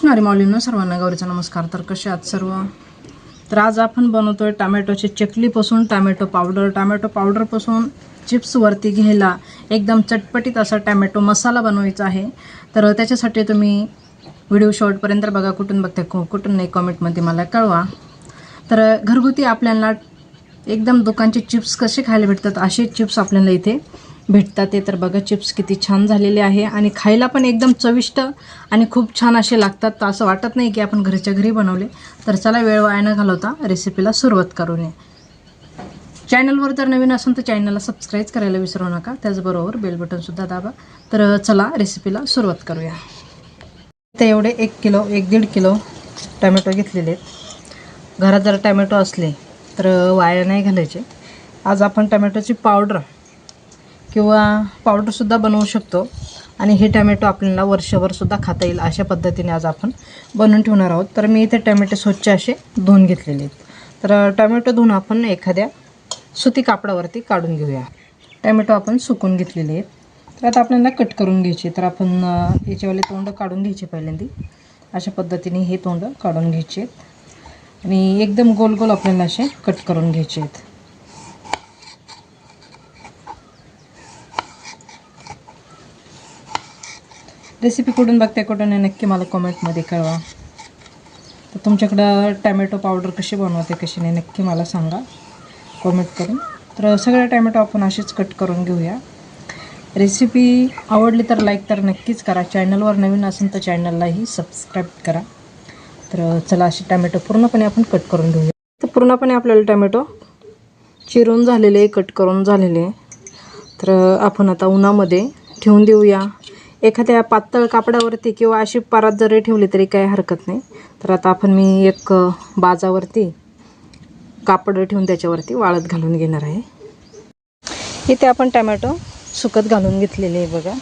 शिकणारी माऊलींनो सर्वांना गौरीचा नमस्कार. तर कसे आहात सर्व? तर आज आपण बनवतोय टामॅटोची चकलीपासून टामॅटो पावडर. टामॅटो पावडरपासून चिप्सवरती घ्यायला एकदम चटपटीत असा टॅमॅटो मसाला बनवायचा आहे. तर त्याच्यासाठी तुम्ही व्हिडिओ शॉर्टपर्यंत बघा कुठून बघता कुठून नाही कॉमेंटमध्ये मला कळवा. तर घरगुती आपल्याला एकदम दुकानचे चिप्स कसे खायला भेटतात असे चिप्स आपल्याला इथे भेटतात ते. तर बघा चिप्स किती छान झालेले आहे. आणि खायला पण एकदम चविष्ट आणि खूप छान असे लागतात. तर असं वाटत नाही की आपण घरच्या घरी बनवले. तर चला वेळ वाया न घालवता रेसिपीला सुरुवात करू नये चॅनलवर जर नवीन असून तर चॅनलला सबस्क्राईब करायला विसरू नका. त्याचबरोबर बेल बटनसुद्धा दाबा. तर चला रेसिपीला सुरुवात करूया. ते एवढे एक किलो एक दीड किलो टॅमॅटो घेतलेले आहेत. घरात जर टॅमॅटो असले तर वाया नाही घालायचे. आज आपण टॅमॅटोची पावडर किंवा पावडरसुद्धा बनवू शकतो. आणि हे टॅमॅटो आपल्याला वर्षभरसुद्धा खाता येईल अशा पद्धतीने आज आपण बनवून ठेवणार आहोत. तर मी इथे टॅमॅटो स्वच्छ असे धुवून घेतलेले आहेत. तर टॅमॅटो धुवून आपण एखाद्या सुती कापडावरती काढून घेऊया. टॅमॅटो आपण सुकून घेतलेले आहेत. तर आता आपल्याला कट करून घ्यायचे तर आपण याच्यावाले तोंड काढून घ्यायचे पहिल्यांदी. अशा पद्धतीने हे तोंड काढून घ्यायचे आहेत. आणि एकदम गोल गोल आपल्याला असे कट करून घ्यायचे आहेत. रेसिपी कुठून बघते कुठून नाही नक्की मला कॉमेंटमध्ये कळवा. तर तुमच्याकडं टॅमॅटो पावडर कशी बनवते कशी नाही नक्की मला सांगा. कॉमेंट करून. तर सगळे टॅमॅटो आपण असेच कट करून घेऊया. रेसिपी आवडली तर लाईक तर नक्कीच करा. चॅनलवर नवीन असेल तर चॅनललाही सबस्क्राईब करा. तर चला असे टॅमॅटो पूर्णपणे आपण कट करून घेऊया. तर पूर्णपणे आपल्याला टॅमॅटो चिरून झालेले कट करून झालेले. तर आपण आता उन्हामध्ये ठेवून देऊया. एखाद्या पातळ कापडावरती किंवा अशी परात जरी ठेवली तरी काही हरकत नाही. तर आता आपण मी एक बाजावरती कापड ठेवून त्याच्यावरती वाळत घालून घेणार आहे. इथे आपण टमॅटो सुकत घालून घेतलेले आहे बघा.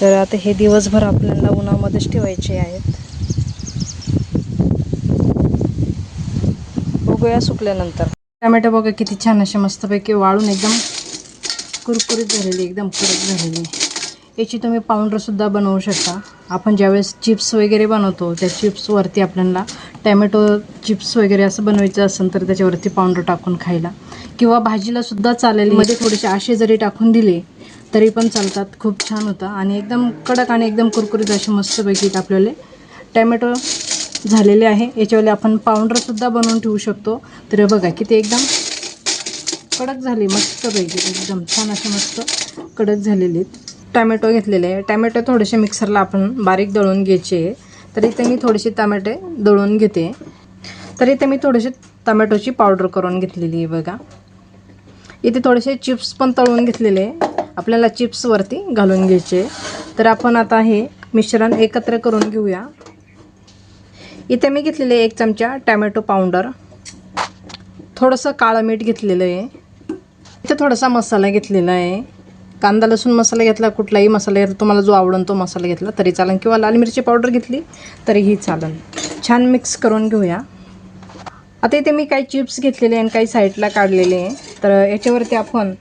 तर आता हे दिवसभर आपल्याला उन्हामध्येच ठेवायचे आहेत. बघूया सुकल्यानंतर. टमॅटो बघा किती छान असे मस्तपैकी वाळून एकदम कुरकुरीत झालेली एकदम कडक झालेली. याची तुम्ही पावडरसुद्धा बनवू शकता. आपण ज्यावेळेस चिप्स वगैरे बनवतो त्या चिप्सवरती आपल्याला टॅमॅटो चिप्स वगैरे असं बनवायचं असेल तर त्याच्यावरती पावडर टाकून खायला. किंवा भाजीलासुद्धा चालेल. मध्ये थोडेसे आशे जरी टाकून दिले तरी पण चालतात. खूप छान होतं. आणि एकदम कडक आणि एकदम कुरकुरीत असे मस्तपैकी आपल्याला टॅमॅटो झालेले आहे. याच्यावरले आपण पावडरसुद्धा बनवून ठेवू शकतो. तर बघा ते एकदम कडक झाली. मस्तपैकी एकदम छान असे मस्त कडक झालेले आहेत. टॅमॅटो घेतलेले आहे. टॅमॅटो थोडेसे मिक्सरला आपण बारीक दळून घ्यायचे तर इथे मी थोडेसे टमॅटे दळून घेते. तर इथे मी थोडेसे टमॅटोची पावडर करून घेतलेली आहे बघा. इथे थोडेसे चिप्स पण तळून घेतलेले आहे. आपल्याला चिप्सवरती घालून घ्यायचे तर आपण आता हे मिश्रण एकत्र करून घेऊया. इथे मी घेतलेले एक चमचा टॅमॅटो पावडर. थोडंसं काळं मीठ घेतलेलं आहे. इथे थोडासा मसाला घेतलेला आहे. कांदा लसूण मसाला घेतला कुठलाही मसाला घेतला तुम्हाला जो आवडून तो मसाला घेतला तरी चालेल किंवा लाल मिरची पावडर घेतली तरीही चालेल छान मिक्स करून घेऊया. आता इथे मी काही चिप्स घेतलेले आणि काही साईडला काढलेले. आहे तर याच्यावरती आपण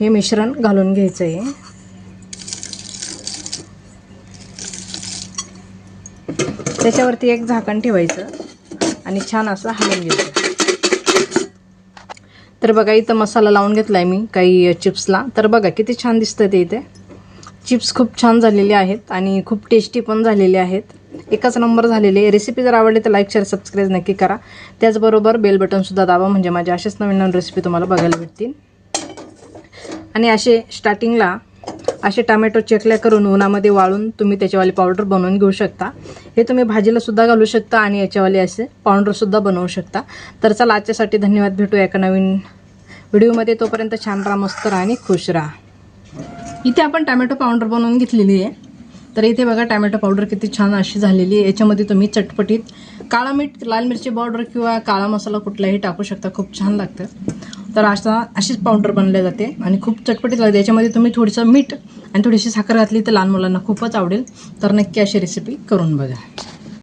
हे मिश्रण घालून घ्यायचं आहे त्याच्यावरती एक झाकण ठेवायचं आणि छान असं हलवून घ्यायचं. तर बघा इथं मसाला लावून घेतला आहे मी काही चिप्सला. तर बघा किती छान दिसतं ते इथे. चिप्स खूप छान झालेले आहेत आणि खूप टेस्टी पण झालेले आहेत. एकाच नंबर झालेले. रेसिपी जर आवडली तर लाईक शेअर सबस्क्राईब नक्की करा. त्याचबरोबर बेल बटनसुद्धा दाबा म्हणजे माझ्या असेच नवीन नवीन रेसिपी तुम्हाला बघायला भेटतील. आणि असे स्टार्टिंगला असे टमॅटो चेकल्या करून उन्हामध्ये वाळून तुम्ही त्याच्यावाली पावडर बनवून घेऊ शकता. हे तुम्ही भाजीलासुद्धा घालू शकता आणि याच्यावाले असे पावडरसुद्धा बनवू शकता. तर चला आजच्यासाठी धन्यवाद. भेटू एका नवीन व्हिडिओमध्ये तोपर्यंत छान राहा मस्त राहा आणि खुश राहा. इथे आपण टॅमॅटो पावडर बनवून घेतलेली आहे. तर इथे बघा टॅमॅटो पावडर किती छान अशी झालेली आहे. याच्यामध्ये तुम्ही चटपटीत काळा मीठ लाल मिरची पावडर किंवा काळा मसाला कुठलाही टाकू शकता. खूप छान लागतं. तर अशा अशीच पावडर बनल्या जाते आणि खूप चटपटीत लागते. याच्यामध्ये तुम्ही थोडंसं मीठ आणि थोडीशी साखर घातली तर लहान मुलांना खूपच आवडेल. तर नक्की अशी रेसिपी करून बघा.